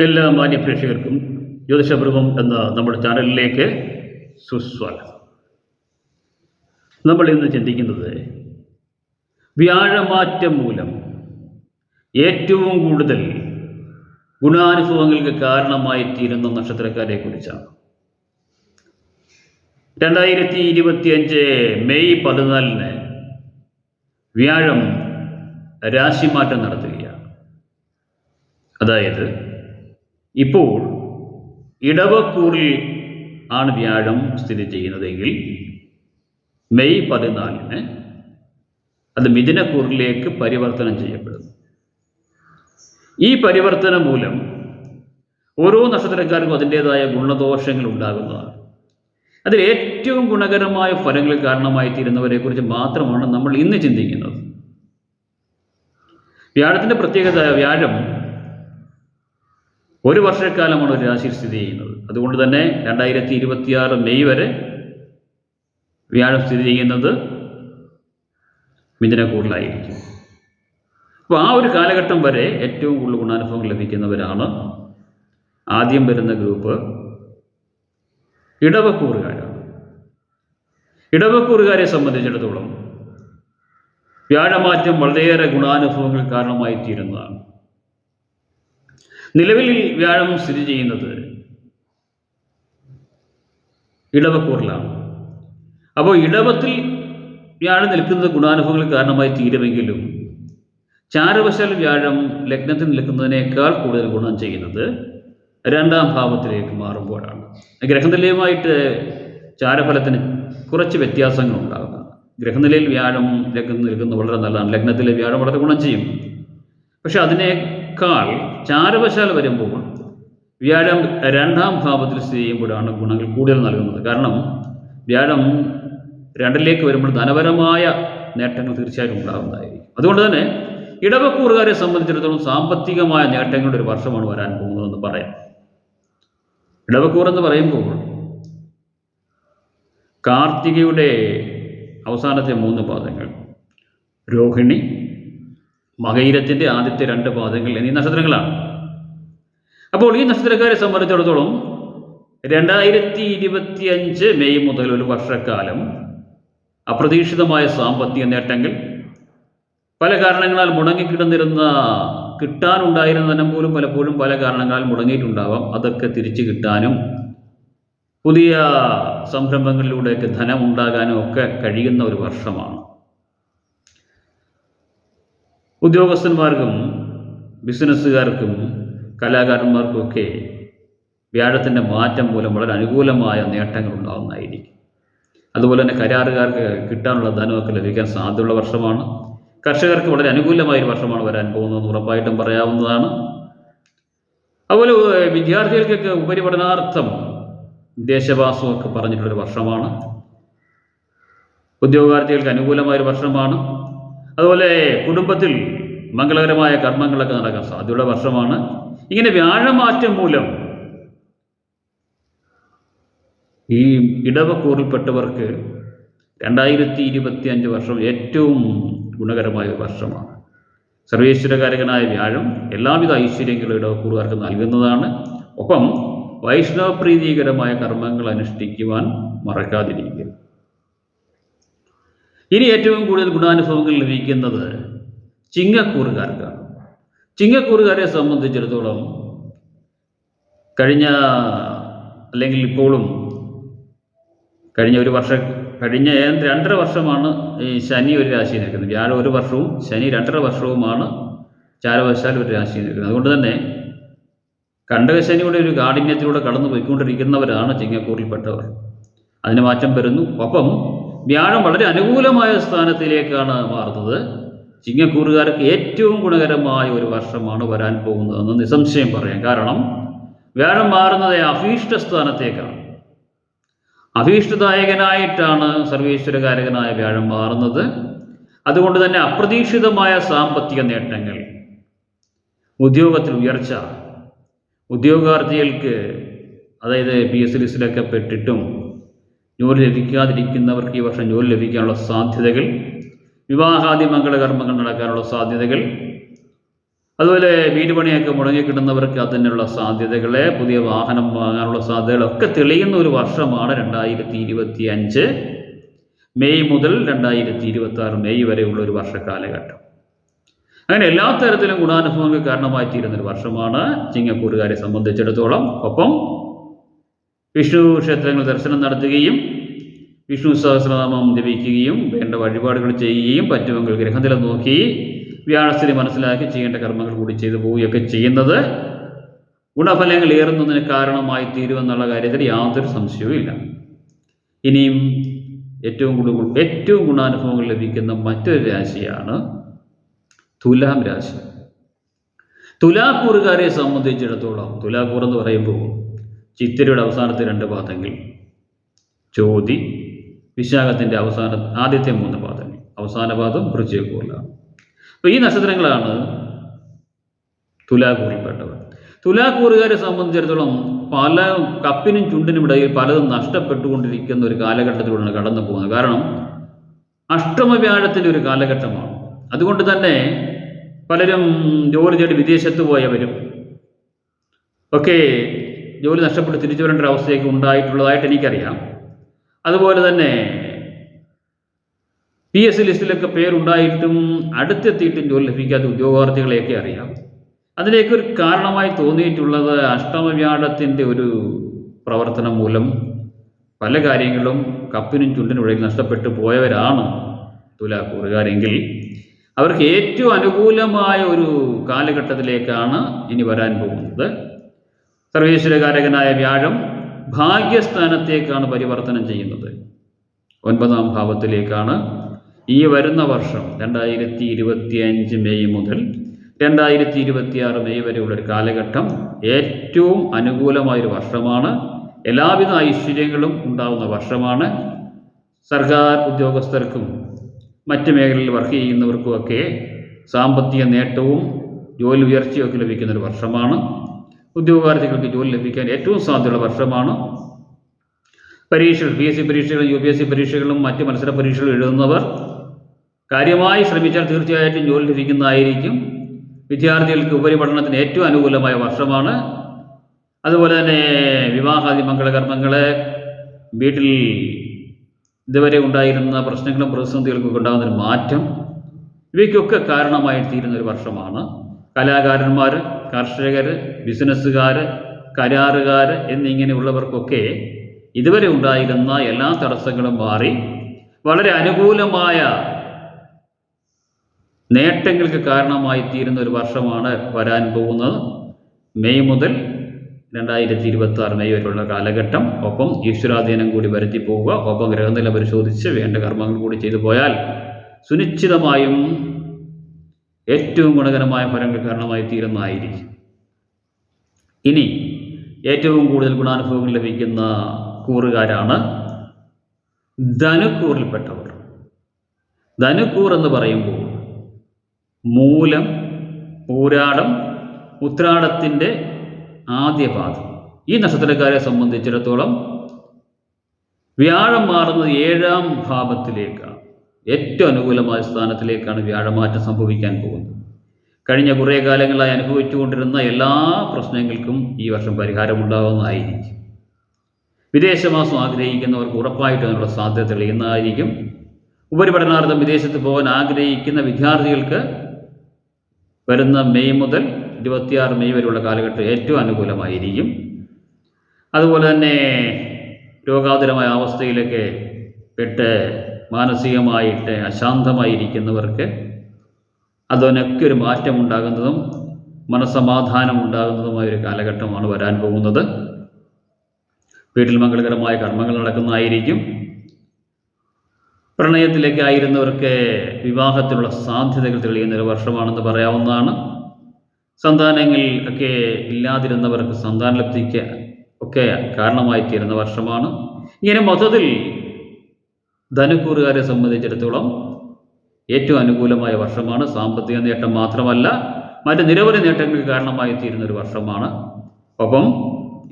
എല്ലാ മാന്യപ്രേക്ഷകർക്കും ജ്യോതിഷപ്രഭം എന്ന നമ്മുടെ ചാനലിലേക്ക് സുസ്വാഗതം. നമ്മൾ ഇന്ന് ചിന്തിക്കുന്നത് വ്യാഴമാറ്റം മൂലം ഏറ്റവും കൂടുതൽ ഗുണാനുഭവങ്ങൾക്ക് കാരണമായി തീരുന്ന നക്ഷത്രക്കാരെ കുറിച്ചാണ്. രണ്ടായിരത്തി ഇരുപത്തിയഞ്ച് മെയ് പതിനാലിന് വ്യാഴം രാശിമാറ്റം നടത്തുകയാണ്. അതായത് ഇപ്പോൾ ഇടവക്കൂറിൽ ആണ് വ്യാഴം സ്ഥിതി ചെയ്യുന്നതെങ്കിൽ മെയ് പതിനാലിന് അത് മിഥുനക്കൂറിലേക്ക് പരിവർത്തനം ചെയ്യപ്പെടുന്നു. ഈ പരിവർത്തനം മൂലം ഓരോ നക്ഷത്രക്കാർക്കും അതിന്റേതായ ഗുണദോഷങ്ങൾ ഉണ്ടാകുന്നതാണ്. അതിൽ ഏറ്റവും ഗുണകരമായ ഫലങ്ങൾ കാരണമായി തീരുന്നവരെക്കുറിച്ച് മാത്രമാണ് നമ്മൾ ഇന്ന് ചിന്തിക്കുന്നത്. വ്യാഴത്തിന്റെ പ്രത്യേകത വ്യാഴം ഒരു വർഷക്കാലമാണ് ഒരു രാശിയിൽ സ്ഥിതി ചെയ്യുന്നത്. അതുകൊണ്ട് തന്നെ രണ്ടായിരത്തി ഇരുപത്തിയാറ് മെയ് വരെ വ്യാഴം സ്ഥിതി ചെയ്യുന്നത് മിഥുനക്കൂറിലായിരിക്കും. അപ്പോൾ ആ ഒരു കാലഘട്ടം വരെ ഏറ്റവും കൂടുതൽ ഗുണാനുഭവങ്ങൾ ലഭിക്കുന്നവരാണ് ആദ്യം വരുന്ന ഗ്രൂപ്പ് ഇടവക്കൂറുകാരാണ്. ഇടവക്കൂറുകാരെ സംബന്ധിച്ചിടത്തോളം വ്യാഴമാറ്റം വളരെയേറെ ഗുണാനുഭവങ്ങൾ കാരണമായി തീരുന്നതാണ് നിലവിൽ വ്യാഴം സ്ഥിതി ചെയ്യുന്നത് ഇടവക്കൂറിലാണ്. അപ്പോൾ ഇടവത്തിൽ വ്യാഴം നിൽക്കുന്നത് ഗുണാനുഭവങ്ങൾ കാരണമായി തീരുമെങ്കിലും ചാരവശാൽ വ്യാഴം ലഗ്നത്തിൽ നിൽക്കുന്നതിനേക്കാൾ കൂടുതൽ ഗുണം ചെയ്യുന്നത് രണ്ടാം ഭാവത്തിലേക്ക് മാറുമ്പോഴാണ്. ഗ്രഹനിലയുമായിട്ട് ചാരഫലത്തിന് കുറച്ച് വ്യത്യാസങ്ങൾ ഉണ്ടാകുന്നത് ഗ്രഹനിലയിൽ വ്യാഴം ലഗ്നത്തിൽ നിൽക്കുന്നത് വളരെ നല്ലതാണ്. ലഗ്നത്തിലെ വ്യാഴം വളരെ ഗുണം ചെയ്യും. പക്ഷെ അതിനേക്കാൾ ചാരവശാൽ വരുമ്പോൾ വ്യാഴം രണ്ടാം ഭാവത്തിൽ സ്ഥിതി ചെയ്യുമ്പോഴാണ് ഗുണങ്ങൾ കൂടുതൽ നൽകുന്നത്. കാരണം വ്യാഴം രണ്ടിലേക്ക് വരുമ്പോൾ ധനപരമായ നേട്ടങ്ങൾ തീർച്ചയായിട്ടും ഉണ്ടാകുന്നതായിരിക്കും അതുകൊണ്ട് തന്നെ ഇടവക്കൂറുകാരെ സംബന്ധിച്ചിടത്തോളം സാമ്പത്തികമായ നേട്ടങ്ങളുടെ ഒരു വർഷമാണ് വരാൻ പോകുന്നതെന്ന് പറയാം. ഇടവക്കൂർ എന്ന് പറയുമ്പോൾ കാർത്തികയുടെ അവസാനത്തെ മൂന്ന് പാദങ്ങൾ. രോഹിണി മകയിരത്തിന്റെ ആദ്യത്തെ രണ്ട് പാദങ്ങൾ എന്നീ നക്ഷത്രങ്ങളാണ്. അപ്പോൾ ഈ നക്ഷത്രക്കാരെ സംബന്ധിച്ചിടത്തോളം രണ്ടായിരത്തി ഇരുപത്തി അഞ്ച് മെയ് മുതൽ ഒരു വർഷക്കാലം അപ്രതീക്ഷിതമായ സാമ്പത്തിക നേട്ടങ്ങൾ പല കാരണങ്ങളാൽ മുടങ്ങിക്കിടന്നിരുന്ന കിട്ടാനുണ്ടായിരുന്ന ധനം പോലും പലപ്പോഴും പല കാരണങ്ങളാൽ മുടങ്ങിയിട്ടുണ്ടാവാം. അതൊക്കെ തിരിച്ചു കിട്ടാനും പുതിയ സംരംഭങ്ങളിലൂടെയൊക്കെ ധനം ഉണ്ടാകാനും ഒക്കെ കഴിയുന്ന ഒരു വർഷമാണ്. ഉദ്യോഗസ്ഥന്മാർക്കും ബിസിനസ്സുകാർക്കും കലാകാരന്മാർക്കുമൊക്കെ വ്യാഴത്തിന്റെ മാറ്റം മൂലം വളരെ അനുകൂലമായ നേട്ടങ്ങൾ ഉണ്ടാകുന്നതായിരിക്കും അതുപോലെ തന്നെ കരാറുകാർക്ക് കിട്ടാനുള്ള ധനമൊക്കെ ലഭിക്കാൻ സാധ്യതയുള്ള വർഷമാണ്. കർഷകർക്ക് വളരെ അനുകൂലമായ ഒരു വർഷമാണ് വരാൻ പോകുന്നതെന്ന് ഉറപ്പായിട്ടും പറയാവുന്നതാണ്. അതുപോലെ വിദ്യാർത്ഥികൾക്കൊക്കെ ഉപരിപഠനാർത്ഥം വിദേശവാസമൊക്കെ പറഞ്ഞിട്ടുള്ളൊരു വർഷമാണ്. ഉദ്യോഗാർത്ഥികൾക്ക് അനുകൂലമായൊരു വർഷമാണ്. അതുപോലെ കുടുംബത്തിൽ മംഗളകരമായ കർമ്മങ്ങളൊക്കെ നടക്കാൻ സാധ്യതയുള്ള വർഷമാണ്. ഇങ്ങനെ വ്യാഴമാറ്റം മൂലം ഈ ഇടവക്കൂറിൽപ്പെട്ടവർക്ക് രണ്ടായിരത്തി ഇരുപത്തി അഞ്ച് വർഷം ഏറ്റവും ഗുണകരമായ വർഷമാണ്. സർവേശ്വരകാരകനായ വ്യാഴം എല്ലാവിധ ഐശ്വര്യങ്ങളും ഇടവക്കൂറുകാർക്ക് നൽകുന്നതാണ്. ഒപ്പം വൈഷ്ണവപ്രീതികരമായ കർമ്മങ്ങൾ അനുഷ്ഠിക്കുവാൻ മറക്കാതിരിക്കുക. ഇനി ഏറ്റവും കൂടുതൽ ഗുണാനുഭവങ്ങൾ ലഭിക്കുന്നത് ചിങ്ങക്കൂറുകാർക്കാണ്. ചിങ്ങക്കൂറുകാരെ സംബന്ധിച്ചിടത്തോളം കഴിഞ്ഞ അല്ലെങ്കിൽ ഇപ്പോഴും കഴിഞ്ഞ ഒരു വർഷം കഴിഞ്ഞ രണ്ടര വർഷമാണ് ഈ ശനി ഒരു രാശിയിൽ നിൽക്കുന്നത്. വ്യാഴം ഒരു വർഷവും ശനി രണ്ടര വർഷവുമാണ് ചാരവശാൽ ഒരു രാശിയിൽ നിൽക്കുന്നത്. അതുകൊണ്ട് തന്നെ കണ്ടകശനിയുടെ ഒരു കാഠിന്യത്തിലൂടെ കടന്നു പോയിക്കൊണ്ടിരിക്കുന്നവരാണ് ചിങ്ങക്കൂറിൽപ്പെട്ടവർ. അതിന് മാറ്റം വരുന്നു. ഒപ്പം വ്യാഴം വളരെ അനുകൂലമായ സ്ഥാനത്തിലേക്കാണ് മാറുന്നത്. ചിങ്ങക്കൂറുകാർക്ക് ഏറ്റവും ഗുണകരമായ ഒരു വർഷമാണ് വരാൻ പോകുന്നതെന്ന് നിസ്സംശയം പറയാം. കാരണം വ്യാഴം മാറുന്നത് അഭീഷ്ട സ്ഥാനത്തേക്കാണ്. അഭീഷ്ടദായകനായിട്ടാണ് സർവീശ്വരകാരകനായ വ്യാഴം മാറുന്നത്. അതുകൊണ്ട് തന്നെ അപ്രതീക്ഷിതമായ സാമ്പത്തിക നേട്ടങ്ങൾ ഉദ്യോഗത്തിൽ ഉയർച്ച ഉദ്യോഗാർത്ഥികൾക്ക് അതായത് പി എസ് ലിസ്റ്റിലൊക്കെ പെട്ടിട്ടും ജോലി ലഭിക്കാതിരിക്കുന്നവർക്ക് ഈ വർഷം ജോലി ലഭിക്കാനുള്ള സാധ്യതകൾ വിവാഹാദി മംഗളകർമ്മങ്ങൾ നടക്കാനുള്ള സാധ്യതകൾ അതുപോലെ വീട് പണിയൊക്കെ മുടങ്ങിക്കിട്ടുന്നവർക്ക് അതിനുള്ള സാധ്യതകളെ പുതിയ വാഹനം വാങ്ങാനുള്ള സാധ്യതകളൊക്കെ തെളിയുന്ന ഒരു വർഷമാണ് രണ്ടായിരത്തി ഇരുപത്തി അഞ്ച് മെയ് മുതൽ രണ്ടായിരത്തി ഇരുപത്തി ആറ് മെയ് വരെയുള്ള ഒരു വർഷക്കാലഘട്ടം അങ്ങനെ എല്ലാ തരത്തിലും ഗുണാനുഭവങ്ങൾക്ക് കാരണമായി തീരുന്ന ഒരു വർഷമാണ് ചിങ്ങക്കൂറുകാരെ സംബന്ധിച്ചിടത്തോളം. ഒപ്പം വിഷ്ണു ക്ഷേത്രങ്ങൾ ദർശനം നടത്തുകയും വിഷ്ണു സഹസ്രനാമം ജപിക്കുകയും വേണ്ട വഴിപാടുകൾ ചെയ്യുകയും പറ്റുമെങ്കിൽ ഗ്രഹനില നോക്കി വ്യാഴസ്ഥിതി മനസ്സിലാക്കി ചെയ്യേണ്ട കർമ്മങ്ങൾ കൂടി ചെയ്തു പോവുകയൊക്കെ ചെയ്യുന്നത് ഗുണഫലങ്ങൾ ഏറുന്നതിന് കാരണമായി തീരുമെന്നുള്ള കാര്യത്തിൽ യാതൊരു സംശയവും ഇല്ല. ഇനിയും ഏറ്റവും കൂടുതൽ ഏറ്റവും ഗുണാനുഭവങ്ങൾ ലഭിക്കുന്ന മറ്റൊരു രാശിയാണ് തുലാം രാശി. തുലാക്കൂറുകാരെ സംബന്ധിച്ചിടത്തോളം തുലാക്കൂർ എന്ന് പറയുമ്പോൾ ചിത്തിരയുടെ അവസാനത്തെ രണ്ട് പാദങ്ങൾ. ചോതി വിശാഖത്തിന്റെ അവസാന ആദ്യത്തെ മൂന്ന് പാദങ്ങൾ. അവസാന പാദം വൃശ്ചികക്കൂറിലാണ് അപ്പോൾ ഈ നക്ഷത്രങ്ങളാണ് തുലാക്കൂറിൽപ്പെട്ടവർ. തുലാക്കൂറുകാരെ സംബന്ധിച്ചിടത്തോളം പല കപ്പിനും ചുണ്ടിനും ഇടയിൽ പലതും നഷ്ടപ്പെട്ടുകൊണ്ടിരിക്കുന്ന ഒരു കാലഘട്ടത്തിലൂടെയാണ് കടന്നു പോകുന്നത്. കാരണം അഷ്ടമവ്യാഴത്തിന്റെ ഒരു കാലഘട്ടമാണ്. അതുകൊണ്ട് തന്നെ പലരും ജോലി തേടി വിദേശത്ത് പോയവരും ഒക്കെ ജോലി നഷ്ടപ്പെട്ട് തിരിച്ചു വരേണ്ട ഒരു അവസ്ഥയൊക്കെ ഉണ്ടായിട്ടുള്ളതായിട്ട് എനിക്കറിയാം. അതുപോലെ തന്നെ പി എസ് സി ലിസ്റ്റിലൊക്കെ പേരുണ്ടായിട്ടും അടുത്തെത്തിയിട്ടും ജോലി ലഭിക്കാത്ത ഉദ്യോഗാർത്ഥികളെയൊക്കെ അറിയാം. അതിലേക്ക് ഒരു കാരണമായി തോന്നിയിട്ടുള്ളത് അഷ്ടമവ്യാഴത്തിന്റെ ഒരു പ്രവർത്തനം മൂലം പല കാര്യങ്ങളും കപ്പിനും ചുണ്ടിനും ഇടയിൽ നഷ്ടപ്പെട്ടു പോയവരാണ് തുലാക്കൂറുകാരെങ്കിൽ അവർക്ക് ഏറ്റവും അനുകൂലമായ ഒരു കാലഘട്ടത്തിലേക്കാണ് ഇനി വരാൻ പോകുന്നത്. സർവേശ്വരകാരകനായ വ്യാഴം ഭാഗ്യസ്ഥാനത്തേക്കാണ് പരിവർത്തനം ചെയ്യുന്നത്. ഒൻപതാം ഭാവത്തിലേക്കാണ് ഈ വരുന്ന വർഷം രണ്ടായിരത്തി ഇരുപത്തി അഞ്ച് മെയ് മുതൽ രണ്ടായിരത്തി ഇരുപത്തി ആറ് മെയ് വരെയുള്ള ഒരു കാലഘട്ടം ഏറ്റവും അനുകൂലമായൊരു വർഷമാണ്. എല്ലാവിധ ഐശ്വര്യങ്ങളും ഉണ്ടാകുന്ന വർഷമാണ്. സർക്കാർ ഉദ്യോഗസ്ഥർക്കും മറ്റ് മേഖലയിൽ വർക്ക് ചെയ്യുന്നവർക്കുമൊക്കെ സാമ്പത്തിക നേട്ടവും ജോലി ഉയർച്ചയൊക്കെ ലഭിക്കുന്ന ഒരു വർഷമാണ്. ഉദ്യോഗാർത്ഥികൾക്ക് ജോലി ലഭിക്കാൻ ഏറ്റവും സാധ്യതയുള്ള വർഷമാണ് പരീക്ഷകൾ പി എസ് സി പരീക്ഷകളും യു പി എസ് സി പരീക്ഷകളും മറ്റ് മത്സര പരീക്ഷകളും എഴുതുന്നവർ കാര്യമായി ശ്രമിച്ചാൽ തീർച്ചയായിട്ടും ജോലി ലഭിക്കുന്നതായിരിക്കും. വിദ്യാർത്ഥികൾക്ക് ഉപരിപഠനത്തിന് ഏറ്റവും അനുകൂലമായ വർഷമാണ്. അതുപോലെ തന്നെ വിവാഹാദി മംഗളകർമ്മങ്ങൾ വീട്ടിൽ ഇതുവരെ ഉണ്ടായിരുന്ന പ്രശ്നങ്ങളും പ്രതിസന്ധികൾക്കും ഉണ്ടാകുന്നൊരു മാറ്റം ഇവയ്ക്കൊക്കെ കാരണമായി തീരുന്ന ഒരു വർഷമാണ്. കലാകാരന്മാർ കർഷകർ ബിസിനസ്സുകാർ കരാറുകാർ എന്നിങ്ങനെയുള്ളവർക്കൊക്കെ ഇതുവരെ ഉണ്ടായിരുന്ന എല്ലാ തടസ്സങ്ങളും മാറി. വളരെ അനുകൂലമായ നേട്ടങ്ങൾക്ക് കാരണമായി തീരുന്ന ഒരു വർഷമാണ് വരാൻ പോകുന്നത്. മെയ് മുതൽ രണ്ടായിരത്തി ഇരുപത്തി ആറ് മെയ് വരെയുള്ള കാലഘട്ടം. ഒപ്പം ഈശ്വരാധീനം കൂടി വരുത്തി പോവുക ഒപ്പം ഗ്രഹനില പരിശോധിച്ച് വേണ്ട കർമ്മങ്ങൾ കൂടി ചെയ്തു പോയാൽ സുനിശ്ചിതമായും ഏറ്റവും ഗുണകരമായ ഫലങ്ങൾ കാരണമായി തീരുന്നതായിരിക്കും. ഇനി ഏറ്റവും കൂടുതൽ ഗുണാനുഭവങ്ങൾ ലഭിക്കുന്ന കൂറുകാരാണ് ധനുക്കൂറിൽപ്പെട്ടവർ. ധനുക്കൂർ എന്ന് പറയുമ്പോൾ മൂലം പൂരാടം ഉത്രാടത്തിന്റെ ആദ്യ പാദം. ഈ നക്ഷത്രക്കാരെ സംബന്ധിച്ചിടത്തോളം വ്യാഴം മാറുന്നത് ഏഴാം ഭാവത്തിലേക്കാണ്. ഏറ്റവും അനുകൂലമായ സ്ഥാനത്തിലേക്കാണ് വ്യാഴമാറ്റം സംഭവിക്കാൻ പോകുന്നത്. കഴിഞ്ഞ കുറേ കാലങ്ങളായി അനുഭവിച്ചുകൊണ്ടിരുന്ന എല്ലാ പ്രശ്നങ്ങൾക്കും ഈ വർഷം പരിഹാരമുണ്ടാകുന്നതായിരിക്കും. വിദേശമാസം ആഗ്രഹിക്കുന്നവർക്ക് ഉറപ്പായിട്ടും അതിനുള്ള സാധ്യത തെളിയുന്നതായിരിക്കും. ഉപരിപഠനാർത്ഥം വിദേശത്ത് പോകാൻ ആഗ്രഹിക്കുന്ന വിദ്യാർത്ഥികൾക്ക് വരുന്ന മെയ് മുതൽ ഇരുപത്തിയാറ് മെയ് വരെയുള്ള കാലഘട്ടം ഏറ്റവും അനുകൂലമായിരിക്കും. അതുപോലെ തന്നെ രോഗാതുരമായ അവസ്ഥയിലൊക്കെ പെട്ട് മാനസികമായിട്ട് അശാന്തമായിരിക്കുന്നവർക്ക് അതിനൊക്കെ ഒരു മാറ്റം ഉണ്ടാകുന്നതും മനസ്സമാധാനം ഉണ്ടാകുന്നതുമായ ഒരു കാലഘട്ടമാണ് വരാൻ പോകുന്നത്. വീട്ടിൽ മംഗളകരമായ കർമ്മങ്ങൾ നടക്കുന്നതായിരിക്കും. പ്രണയത്തിലേക്ക് ആയിരുന്നവർക്ക് വിവാഹത്തിലുള്ള സാധ്യതകൾ തെളിയുന്ന ഒരു വർഷമാണെന്ന് പറയാവുന്നതാണ്. സന്താനങ്ങൾ ഒക്കെ ഇല്ലാതിരുന്നവർക്ക് സന്താനലബ്ധിക്ക് ഒക്കെ കാരണമായി തീരുന്ന വർഷമാണ്. ഇങ്ങനെ മൊത്തത്തിൽ ധനുക്കൂറുകാരെ സംബന്ധിച്ചിടത്തോളം ഏറ്റവും അനുകൂലമായ വർഷമാണ്. സാമ്പത്തിക നേട്ടം മാത്രമല്ല മറ്റ് നിരവധി നേട്ടങ്ങൾക്ക് കാരണമായി തീരുന്ന ഒരു വർഷമാണ്. ഒപ്പം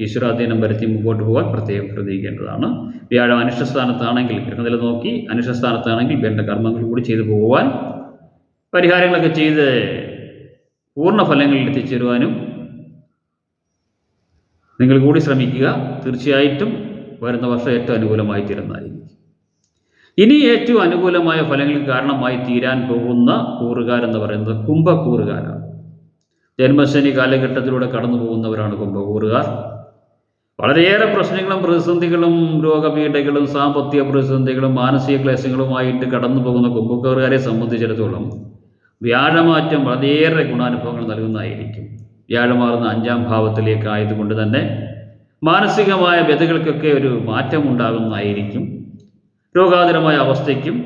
ഈശ്വരാധീനം വരുത്തി മുമ്പോട്ട് പോകാൻ പ്രത്യേകം ശ്രദ്ധിക്കേണ്ടതാണ്. വ്യാഴം അനിഷ്ടസ്ഥാനത്താണെങ്കിൽ ഗ്രഹനില നോക്കി അനിഷ്ടസ്ഥാനത്താണെങ്കിൽ വേണ്ട കർമ്മങ്ങൾ കൂടി ചെയ്തു പോകുവാൻ പരിഹാരങ്ങളൊക്കെ ചെയ്ത് പൂർണ ഫലങ്ങളിൽ എത്തിച്ചേരുവാനും നിങ്ങൾ കൂടി ശ്രമിക്കുക. തീർച്ചയായിട്ടും വരുന്ന വർഷം ഏറ്റവും അനുകൂലമായി തീരുന്നതായിരിക്കും. ഇനി ഏറ്റവും അനുകൂലമായ ഫലങ്ങൾക്ക് കാരണമായി തീരാൻ പോകുന്ന കൂറുകാരെന്ന് പറയുന്നത് കുംഭക്കൂറുകാരാണ്. ജന്മശനി കാലഘട്ടത്തിലൂടെ കടന്നു പോകുന്നവരാണ് കുംഭകൂറുകാർ വളരെയേറെ പ്രശ്നങ്ങളും പ്രതിസന്ധികളും രോഗപീഠകളും സാമ്പത്തിക പ്രതിസന്ധികളും മാനസിക ക്ലേശങ്ങളുമായിട്ട് കടന്നു പോകുന്ന കുംഭക്കൂറുകാരെ സംബന്ധിച്ചിടത്തോളം വ്യാഴമാറ്റം വളരെയേറെ ഗുണാനുഭവങ്ങൾ നൽകുന്നതായിരിക്കും. വ്യാഴമാറുന്ന അഞ്ചാം ഭാവത്തിലേക്ക് ആയതുകൊണ്ട് തന്നെ മാനസികമായ വ്യതകൾക്കൊക്കെ ഒരു മാറ്റം ഉണ്ടാകുന്നതായിരിക്കും രോഗാതുരമായ അവസ്ഥയ്ക്കും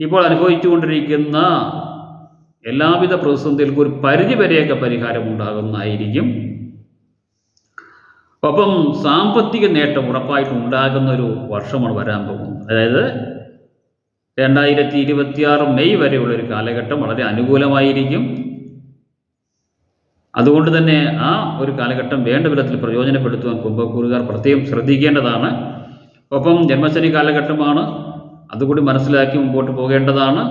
ഇപ്പോൾ അനുഭവിച്ചുകൊണ്ടിരിക്കുന്ന എല്ലാവിധ പ്രതിസന്ധികൾക്കും ഒരു പരിധി വരെയൊക്കെ പരിഹാരം ഉണ്ടാകുന്നതായിരിക്കും ഒപ്പം സാമ്പത്തിക നേട്ടം ഉറപ്പായിട്ടും ഉണ്ടാകുന്ന ഒരു വർഷമാണ് വരാൻ പോകുന്നത്. അതായത് രണ്ടായിരത്തി ഇരുപത്തിയാറ് മെയ് വരെയുള്ള ഒരു കാലഘട്ടം വളരെ അനുകൂലമായിരിക്കും. അതുകൊണ്ട് തന്നെ ആ ഒരു കാലഘട്ടം വേണ്ട വിധത്തിൽ പ്രയോജനപ്പെടുത്തുവാൻ കുംഭക്കൂറുകാർ പ്രത്യേകം ശ്രദ്ധിക്കേണ്ടതാണ്. ഒപ്പം ജന്മശനി കാലഘട്ടമാണ്. അതുകൂടി മനസ്സിലാക്കി മുമ്പോട്ട് പോകേണ്ടതാണ്.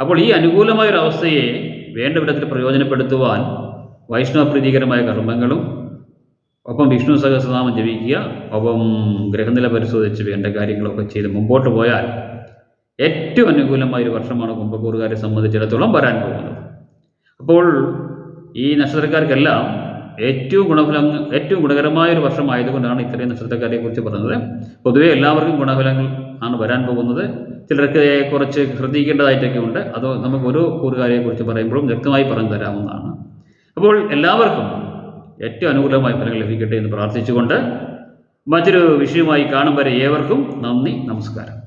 അപ്പോൾ ഈ അനുകൂലമായ ഒരു അവസ്ഥയെ വേണ്ട വിധത്തിൽ പ്രയോജനപ്പെടുത്തുവാൻ വൈഷ്ണവ പ്രീതികരമായ കർമ്മങ്ങളും ഒപ്പം വിഷ്ണു സഹസ്രനാമം ജപിക്കുക ഒപ്പം ഗ്രഹനില പരിശോധിച്ച് വേണ്ട കാര്യങ്ങളൊക്കെ ചെയ്ത് മുമ്പോട്ട് പോയാൽ ഏറ്റവും അനുകൂലമായ ഒരു വർഷമാണ് കുംഭക്കൂറുകാരെ സംബന്ധിച്ചിടത്തോളം വരാൻ പോകുന്നത്. അപ്പോൾ ഈ നക്ഷത്രക്കാർക്കെല്ലാം ഏറ്റവും ഗുണഫലം ഏറ്റവും ഗുണകരമായ ഒരു വർഷമായതുകൊണ്ടാണ് ഇത്രയും നക്ഷത്രക്കാരെ കുറിച്ച് പറഞ്ഞത്. പൊതുവേ എല്ലാവർക്കും ഗുണഫലങ്ങൾ ആണ് വരാൻ പോകുന്നത്. ചിലർക്ക് കുറച്ച് ശ്രദ്ധിക്കേണ്ടതായിട്ടൊക്കെ ഉണ്ട്. അത് നമുക്ക് ഓരോ കൂറുകാരെ കുറിച്ച് പറയുമ്പോഴും വ്യക്തമായി പറഞ്ഞു തരാവുന്നതാണ്. അപ്പോൾ എല്ലാവർക്കും ഏറ്റവും അനുകൂലമായ ഫലങ്ങൾ ലഭിക്കട്ടെ എന്ന് പ്രാർത്ഥിച്ചുകൊണ്ട് മറ്റൊരു വിഷയമായി കാണും വരെ ഏവർക്കും നന്ദി നമസ്കാരം.